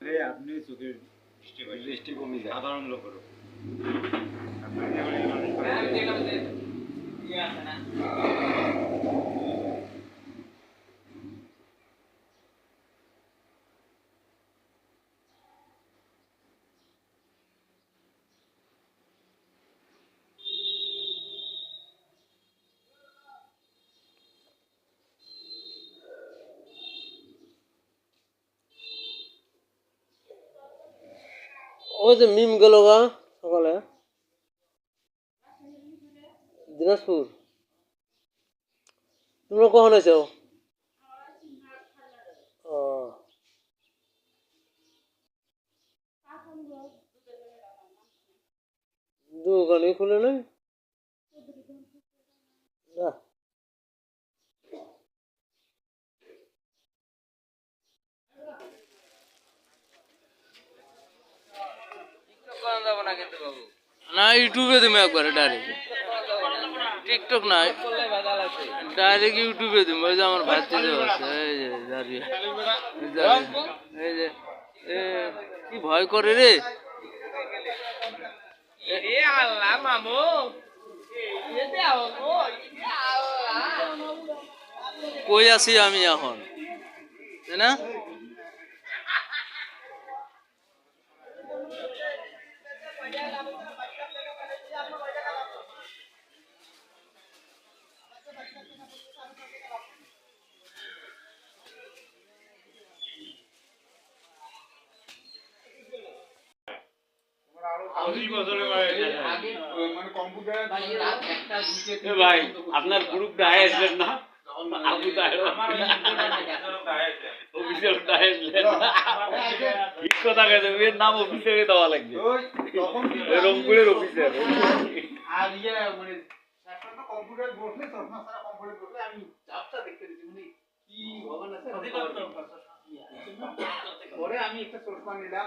আপনি চোখের দৃষ্টি পাই দৃষ্টি কমে যায়। সাধারণ লোকেরও। ওই যে মিম গেল গা সকালে। দিনাজপুর। তোমরা কখন আছো ও। দোকানে খুলে নাই? না। না ইউটিউবে তুমি একবারে ডাইরেক্ট টিকটক না ডাইরেক্ট ইউটিউবে তুমি ওই যে আমার ভাত আছে এই যে দাঁড়িয়ে এই যে এ কি ভয় করে রে? কই আছি আমি এখন? তাই না? ভাই আপনার গ্রুপ দায় আসলেন না? আবু দায় অফিসের দায় আসলেন। ঠিক কথা গেছে এর নাম অফিসেরই দেওয়া লাগবে। রংপুরের অফিসের আর ইয়ে মানে কম্পিউটার বসলে চশমা ছাড়া কম্পিউটার বসলে আমি চাপটা দেখতে দিচ্ছি মানে কি ভগবান আছে পরে আমি একটা চশমা নিলাম।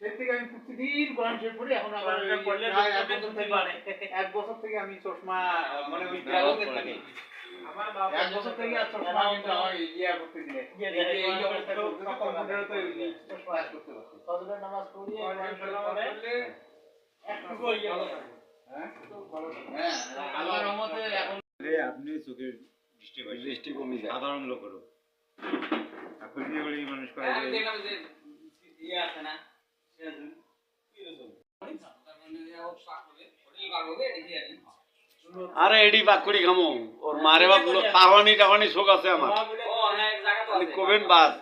সেই থেকে আমি প্রতিদিন কোরআন শরীফ পড়ি এখন আমার কোরআন শরীফ পড়লে প্রায় এক বছর থেকে পারে। এক বছর থেকে আমি চশমা মানে ওই ব্যবহার থাকি। এক বছর থেকে আর চশমা কিন্তু আমার ইয়া করতে দিলে। এই যে এই অবস্থায় পর্যন্ত কম্পিউটারে তো চশমা করতে পারছি ফজরের নামাজ পড়িয়ে হ্যাঁ হ্যাঁ? আল্লাহর রহমতে এখন আপনি চোখের দৃষ্টি দৃষ্টি কমে যায়। সাধারণ লোকেরও। আপনি মানুষ করে, যে, আরে এডি বাকুড়ি খামো ওর মারে বাপ পাওয়ানি টাওয়ানি শোক আছে আমার। কবেন বাদ